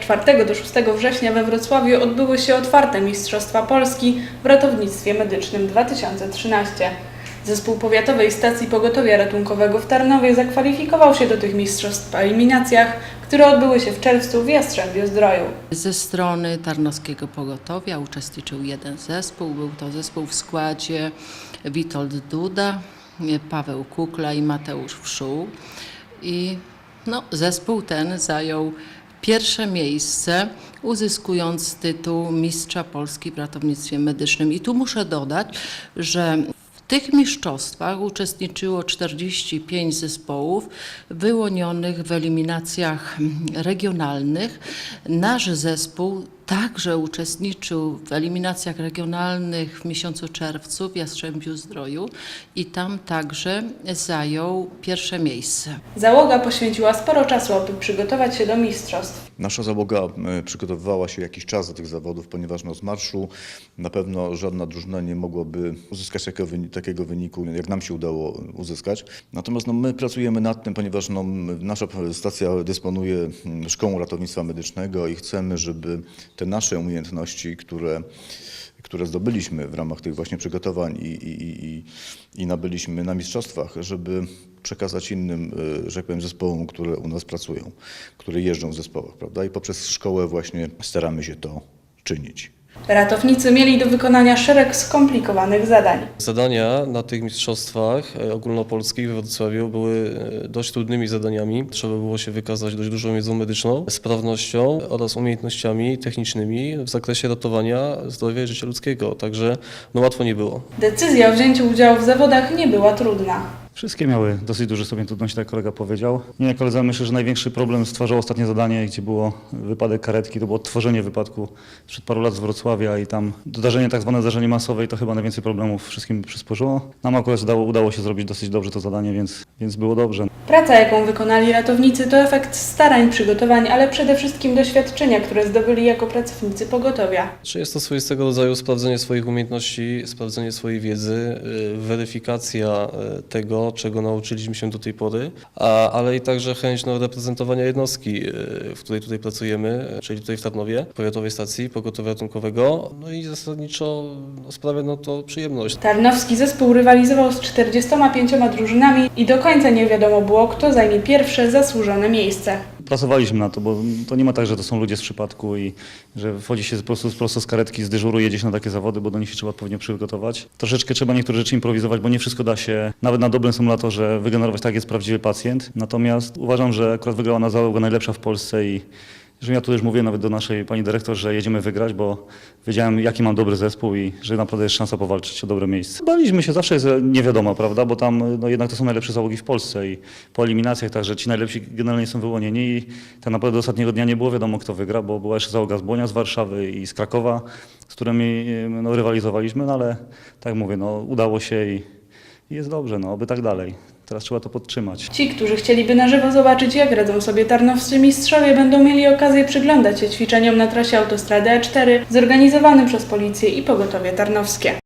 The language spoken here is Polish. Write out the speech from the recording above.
4 do 6 września we Wrocławiu odbyły się otwarte Mistrzostwa Polski w ratownictwie medycznym 2013. Zespół Powiatowej Stacji Pogotowia Ratunkowego w Tarnowie zakwalifikował się do tych mistrzostw w eliminacjach, które odbyły się w czerwcu w Jastrzębiu Zdroju. Ze strony Tarnowskiego Pogotowia uczestniczył jeden zespół. Był to zespół w składzie Witold Duda, Paweł Kukla i Mateusz Wszół. I no, zespół ten zajął pierwsze miejsce, uzyskując tytuł Mistrza Polski w ratownictwie medycznym. I tu muszę dodać, że w tych mistrzostwach uczestniczyło 45 zespołów wyłonionych w eliminacjach regionalnych. Nasz zespół także uczestniczył w eliminacjach regionalnych w miesiącu czerwcu w Jastrzębiu Zdroju i tam także zajął pierwsze miejsce. Załoga poświęciła sporo czasu, aby przygotować się do mistrzostw. Nasza załoga e, przygotowywała się jakiś czas do tych zawodów, ponieważ no, z marszu na pewno żadna drużyna nie mogłaby uzyskać takiego, wyni- takiego wyniku, jak nam się udało uzyskać. Natomiast no, my pracujemy nad tym, ponieważ no, nasza stacja dysponuje szkołą ratownictwa medycznego i chcemy, żeby te nasze umiejętności, które które zdobyliśmy w ramach tych właśnie przygotowań i, i, i, i- nabyliśmy na mistrzostwach, żeby przekazać innym, e, że tak powiem, zespołom, które u nas pracują, które jeżdżą w zespołach, prawda? I poprzez szkołę właśnie staramy się to czynić. Ratownicy mieli do wykonania szereg skomplikowanych zadań. Zadania na tych mistrzostwach e, ogólnopolskich we Wrocławiu były e, dość trudnymi zadaniami. Trzeba było się wykazać dość dużą wiedzą medyczną, sprawnością oraz umiejętnościami technicznymi w zakresie ratowania zdrowia i życia ludzkiego. Także no łatwo nie było. Decyzja o wzięciu udziału w zawodach nie była trudna. Wszystkie miały dosyć duży stopień trudności, tak jak kolega powiedział. Nie, koledze, myślę, że największy problem stwarzało ostatnie zadanie, gdzie było wypadek karetki, to było odtworzenie wypadku sprzed paru lat z Wrocławia i tam dodarzenie, tak zwane zdarzenie masowe i to chyba najwięcej problemów wszystkim przysporzyło. Nam akurat udało, udało się zrobić dosyć dobrze to zadanie, więc, więc było dobrze. Praca, jaką wykonali ratownicy, to efekt starań, przygotowań, ale przede wszystkim doświadczenia, które zdobyli jako pracownicy pogotowia. Czy jest to swoistego rodzaju sprawdzenie swoich umiejętności, sprawdzenie swojej wiedzy, y, weryfikacja y, czego nauczyliśmy się do tej pory, a, ale i także chęć no, reprezentowania jednostki, y, w której tutaj pracujemy, czyli tutaj w Tarnowie, Powiatowej Stacji Pogotowia Ratunkowego. No i zasadniczo no, sprawia no, to przyjemność. Tarnowski zespół rywalizował z 45 drużynami i do końca nie wiadomo było, kto zajmie pierwsze zasłużone miejsce. Pracowaliśmy na to, bo to nie ma tak, że to są ludzie z przypadku i że wchodzi się po prostu prosto z karetki, z dyżuru, jedzie się na takie zawody, bo do nich się trzeba odpowiednio przygotować. Troszeczkę trzeba niektóre rzeczy improwizować, bo nie wszystko da się nawet na dobrym symulatorze wygenerować tak, jest prawdziwy pacjent. Natomiast uważam, że akurat wygrała na załoga najlepsza w Polsce i że ja tu już mówię nawet do naszej pani dyrektor, że jedziemy wygrać, bo wiedziałem, jaki mam dobry zespół i że naprawdę jest szansa powalczyć o dobre miejsce. Baliśmy się, zawsze jest nie wiadomo, prawda, bo tam no, jednak to są najlepsze załogi w Polsce i po eliminacjach także ci najlepsi generalnie są wyłonieni i tak naprawdę do ostatniego dnia nie było wiadomo, kto wygra, bo była jeszcze załoga z Błonia, z Warszawy i z Krakowa, z którymi no, rywalizowaliśmy, no ale tak mówię, no, udało się i, i jest dobrze, no, oby tak dalej. Teraz trzeba to podtrzymać. Ci, którzy chcieliby na żywo zobaczyć, jak radzą sobie tarnowscy mistrzowie, będą mieli okazję przyglądać się ćwiczeniom na trasie autostrady A4 zorganizowanym przez policję i pogotowie tarnowskie.